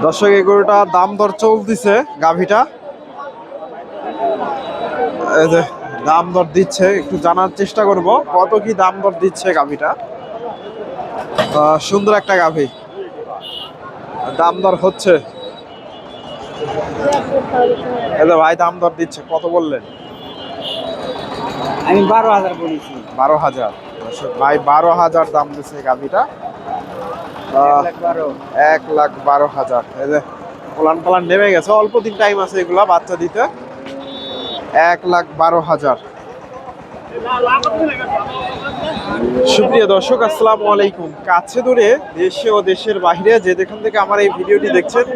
দর্শক এই গরুটা দাম দর চলতেছে গাভীটা। এই যে দাম দর দিচ্ছে একটু জানার চেষ্টা করব কত কি দাম দর দিচ্ছে গাভীটা। সুন্দর একটা গাভী। দাম দর হচ্ছে। ভাই দাম দর দিচ্ছে কত বললেন? আমি বারো হাজার বলেছি। বারো হাজার। ভাই বারো হাজার দাম দিচ্ছে গাভীটা। এক লাখ বারো হাজার। এই যে প্লান প্লান নেমে গেছে। অল্প দিন টাইম আছে এগুলা বাচ্চা দিতে। এক লাখ বারো হাজার। সুপ্রিয় দর্শক, আসসালামু আলাইকুম। কাছে দূরে দেশে ও দেশের বাইরে যে যেখান থেকে আমার এই ভিডিওটি দেখছেন,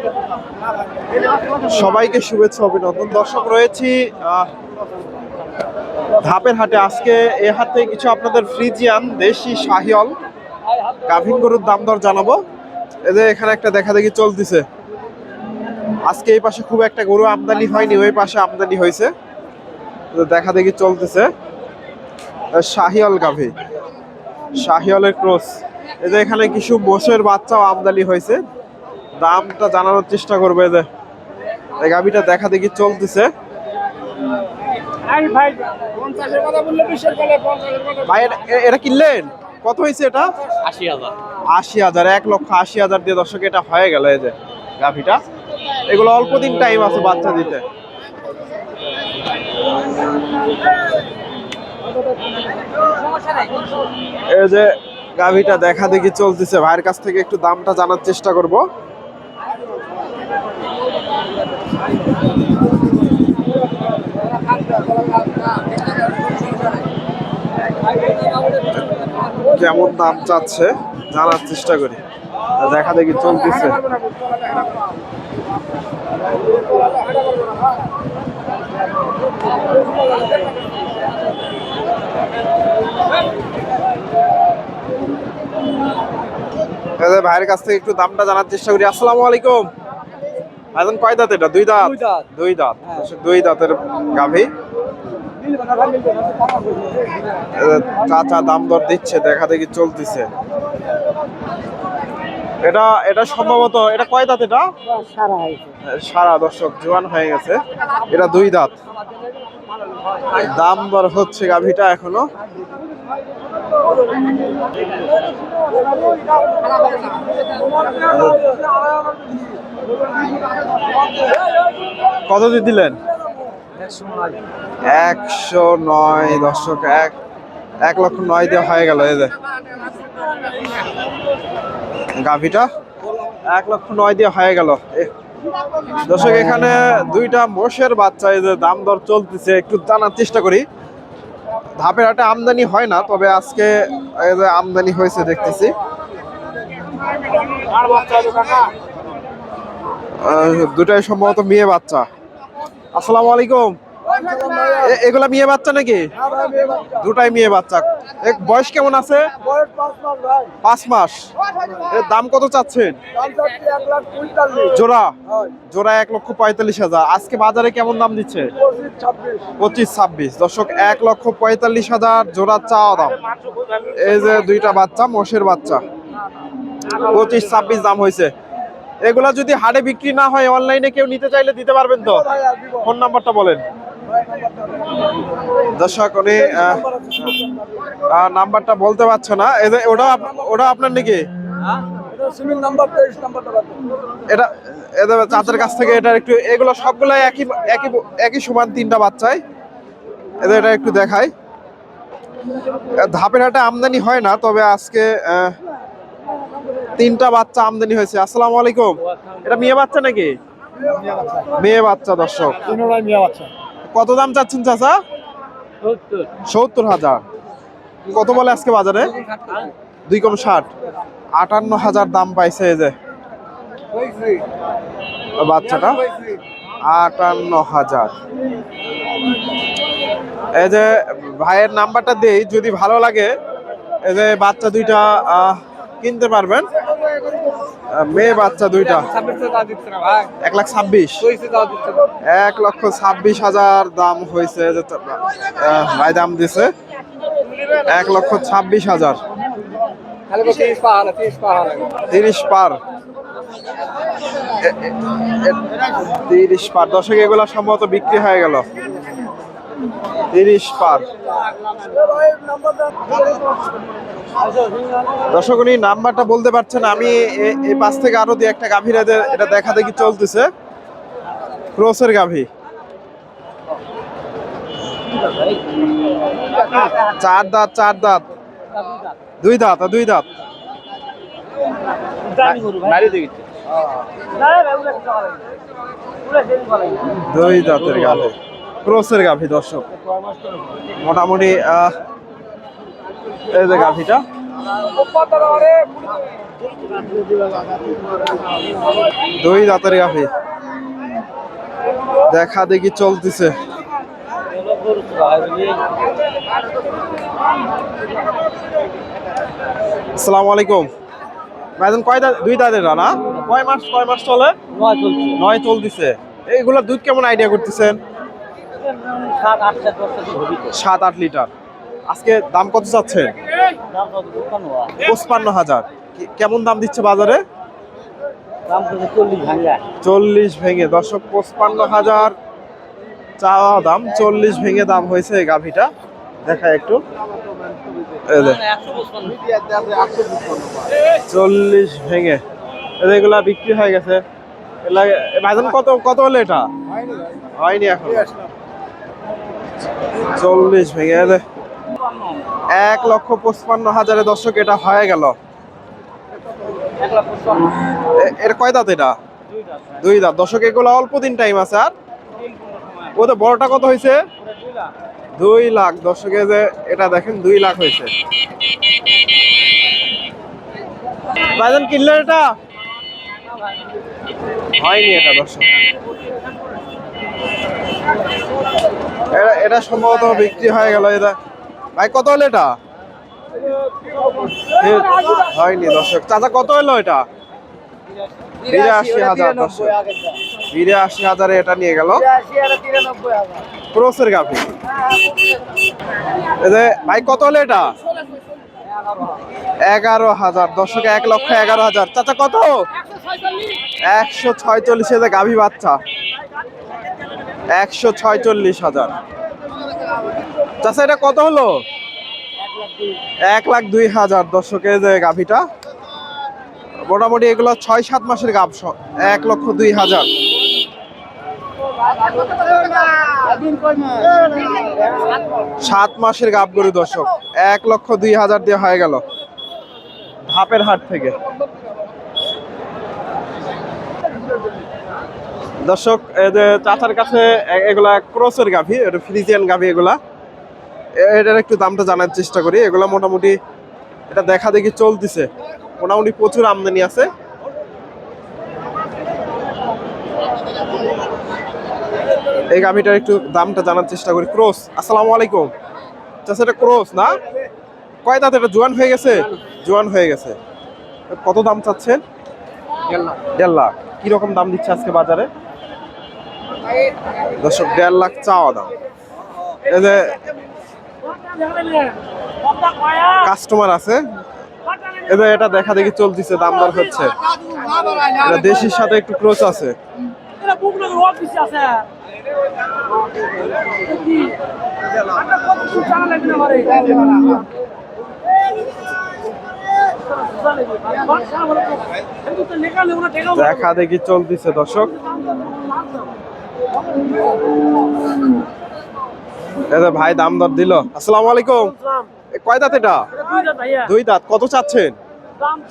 সবাইকে শুভেচ্ছা, অভিনন্দন। দর্শক, রয়েছি ধাপের হাটে। আজকে এ হাতে কিছু আপনাদের ফ্রিজিয়ান দেশি শাহিয়ল গাভীন গরুর দাম দর জানাব। এদের এখানে একটা দেখা দেখি চলতেছে। আজকে এই পাশে খুব একটা গরু আমদানি হয়নি ওই পাশে আমদানি হয়েছে। দেখা দেখি চলতেছে। শাহিয়াল গাভী। শাহিয়ালের ক্রস। এই যে এখানে কিছু মোষের বাচ্চাও আমদানি হয়েছে। দামটা জানানোর চেষ্টা করবে যে। এই গাভীটা দেখা দেখি চলতেছে। ভাই এটা কিনলেন? কত হয়েছে এটা? আশি হাজার। আশি হাজার এক লক্ষ আশি হাজার দিয়ে দর্শক এটা হয়ে গেল এই যে গাভিটা। এগুলো অল্প দিন টাইম আছে বাচ্চা দিতে। এই যে গাভিটা দেখা দেখি চলতেছে। ভাইয়ের কাছ থেকে একটু দামটা জানার চেষ্টা করব। কেমন দাম চাচ্ছে জানার চেষ্টা করি। দেখা দেখি চলতেছে। ভাইয়ের কাছ থেকে একটু দামটা জানার চেষ্টা করি। আসসালামু আলাইকুম। এখন কয় দাঁত এটা? দুই দাঁত? দুই দাঁত। দুই দাঁতের গাভী। চাচা দাম দর দিচ্ছে, দেখা দেখি চলতেছে। এটা এটা সম্ভবত, এটা কয় দাঁত এটা? সারা, দর্শক, জোয়ান হয়ে গেছে। এটা দুই দাঁত। দাম দর হচ্ছে গাভীটা এখনও। কত দিলেন? একশো নয় দর্শক এক এক লক্ষ নয় দিয়ে হয়ে গেল, এই যে। গাভীটা? এক লক্ষ নয় দিয়ে হয়ে গেল দর্শক, এখানে দুইটা মোষের বাচ্চা, এই যে দাম দর চলতেছে, একটু জানার চেষ্টা করি। ধাপের হাটে আমদানি হয় না, তবে আজকে এই যে আমদানি হয়েছে, দেখতেছি। দুটাই সম্ভবত মেয়ে বাচ্চা। আসসালামু আলাইকুম। এ- এগুলা মেয়ে বাচ্চা নাকি? দুটাই মেয়ে বাচ্চা। বয়স কেমন আছে? পাঁচ মাস এর দাম কত চাচ্ছেন? জোড়া? জোড়া এক লক্ষ পঁয়তাল্লিশ হাজার। আজকে বাজারে কেমন দাম দিচ্ছে? পঁচিশ ছাব্বিশ। দর্শক এক লক্ষ পঁয়তাল্লিশ হাজার জোড়া চাওয়া দাম। এই যে দুইটা বাচ্চা মোষের বাচ্চা। পঁচিশ ছাব্বিশ দাম হয়েছে। এগুলা যদি হাটে বিক্রি না হয় অনলাইনে কেউ নিতে চাইলে দিতে পারবেন তো? ফোন নাম্বারটা বলেন। দর্শক উনি নাম্বারটা বলতে পারছ না। ওটা ওটা আপনার নাকি? এটা কাছ থেকে এটা একটু এগুলো একই একই একই সমান তিনটা বাচ্চাই। এদের এটা একটু আহ, ধাপের হাটে আমদানি হয় না তবে আজকে তিনটা বাচ্চা আমদানি হয়েছে। আসসালামু আলাইকুম। এটা মেয়ে বাচ্চা নাকি? মেয়ে বাচ্চা দর্শক। কত দাম চাচ্ছেন চাচা? সত্তর হাজার। কত বলে আজকে বাজারে? দুই কম ষাট। আটান্ন হাজার দাম পাইছে এই যে। বাচ্চাটা। আটান্ন হাজার। এই যে ভাইয়ের নাম্বারটা দেই যদি ভালো লাগে। এই যে বাচ্চা দুইটা কিনতে পারবেন। মেয়ে, বাচ্চা দুইটা। এক লাখ ছাব্বিশ। এক লক্ষ ছাব্বিশ হাজার দাম হয়েছে ভাই দাম দিছে। এক লক্ষ ছাব্বিশ হাজার। তিরিশ পার। তিরিশ পার। দশক এগুলো সম্ভবত বিক্রি হয়ে গেল। তিরিশ পার। দর্শক উনি নাম্বারটা বলতে পারছেন আমি এই পাশ থেকে আরও দুই একটা গাভীর এটা দেখা দেখি চলতেছে। ক্রোসের গাভী। চার দাঁত চার দাঁত। দুই দাঁত দুই দাঁত। দুই দাঁতের গাভী। ক্রোসের গাভী দর্শক। মোটামুটি আহ, এই যে গাভীটা। দুই দাঁতের গাভী। দেখা দেখি চলতেছে। আসসালামু আলাইকুম। ভাইজান কয় দুই দাঁতের না কয় মাস কয় মাস চলে? নয় চলছে। নয় চলতেছে। এইগুলা দুধ কেমন আইডিয়া করতেছেন? সাত আট লিটার। আজকে দাম কত হওয়া পঁচপান্ন হাজার। কেমন দাম দিচ্ছে বাজারে? চল্লিশ ভেঙে দর্শক পঁচপান্ন হাজার চাওয়া দাম। চল্লিশ ভেঙে দাম হয়েছে এই গাভিটা। দেখা একটু। চল্লিশ ভেঙে। এগুলা বিক্রি হয়ে গেছে। ভাইজান কত কত হলো এটা? হয়নি এখন। চল্লিশ ভেঙে এক লক্ষ পঁচপান্ন হাজারে দর্শক এটা হয়ে গেল। এর কয় দাঁত এটা? দুই দাঁত। দর্শক, এগুলো অল্প দিন টাইম আছে, আর? ওতে বড়টা কত হয়েছে? দুই লাখ। দর্শকে যে এটা দেখেন, দুই লাখ হয়েছে। কিনলেন এটা? হয়নি এটা, দর্শক। এটা- এটা সম্ভবত বিক্রি হয়ে গেল এটা ভাই, কত হলো এটা? হয়নি, দর্শক। চাচা, কত হলো এটা? হাজার হাজারে এটা নিয়ে ক্রোসের ভাই, কত হলো এটা? এগারো হাজার এক লক্ষ এগারো হাজার। চাচা, কত? একশো ছয়চল্লিশ। গাভি বাচ্চা। একশো ছয়চল্লিশ হাজার। চাচা, এটা কত হলো? এক লাখ দুই হাজার। দর্শকে যে গাভিটা, মোটামুটি এগুলো ছয় সাত মাসের গাভ এক লক্ষ দুই হাজার। সাত মাসের গাব গরু দর্শক, এক লক্ষ দুই হাজার দিয়ে হয়ে গেল। ধাপের হাট থেকে। দর্শক এই যে চাচার কাছে এগুলা ক্রসের গাভি এটা ফ্রিজিয়ান গাভি এগুলা। এটার একটু দামটা জানার চেষ্টা করি। এগুলা মোটামুটি এটা দেখা দেখি চলতেছে। মোটামুটি প্রচুর আমদানি আছে। এই গাভিটার একটু দামটা জানার চেষ্টা করি। ক্রস আসসালামু আলাইকুম। চাচা এটা ক্রস না? কয় দাঁত? এটা জোয়ান হয়ে গেছে? জোয়ান হয়ে গেছে। কত দাম চাচ্ছেন? দেড় লাখ। কীরকম দাম দিচ্ছে আজকে বাজারে? দর্শক, দেড় লাখ চাওয়া দাম। এই যে কাস্টমার আছে। এবার এটা দেখা দেখি চলতেছে, দাম দর হচ্ছে। এটা দেশির সাথে একটু ক্রোচ আছে। দেখা দেখি চলতেছে, দর্শক। এই যে ভাই দাম দর দিল। আসসালামু আলাইকুম। কয় দাঁত এটা? দুই দাঁত কত চাচ্ছেন?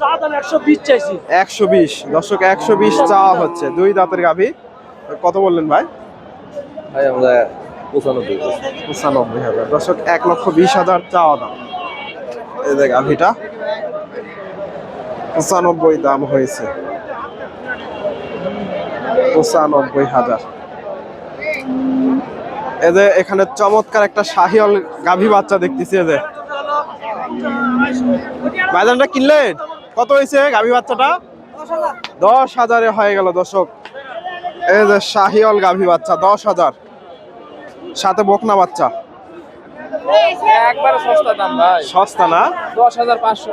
চা দাম একশো বিশ চাইছি। একশো বিশ। দর্শক একশো বিশ চাওয়া হচ্ছে। দুই দাঁতের গাভী। কত বললেন ভাই? ভাই আমরা পঁচানব্বই পঁচানব্বই হাজার। দর্শক এক লক্ষ বিশ হাজার চাওয়া দাম। এই যে গাভীটা। পঁচানব্বই দাম হয়েছে। পঁচানব্বই হাজার। এই যে এখানে চমৎকার একটা শাহিওল গাভী বাচ্চা দেখতেছি এই যে। বাজারটা কিনলেন? কত হয়েছে গাভী বাচ্চাটা? দশ হাজারে হয়ে গেল দর্শক। এই যে শাহিওল গাভী বাচ্চা দশ হাজার। সাথে বকনা বাচ্চা। সস্তা না? দশ হাজার পাঁচশো।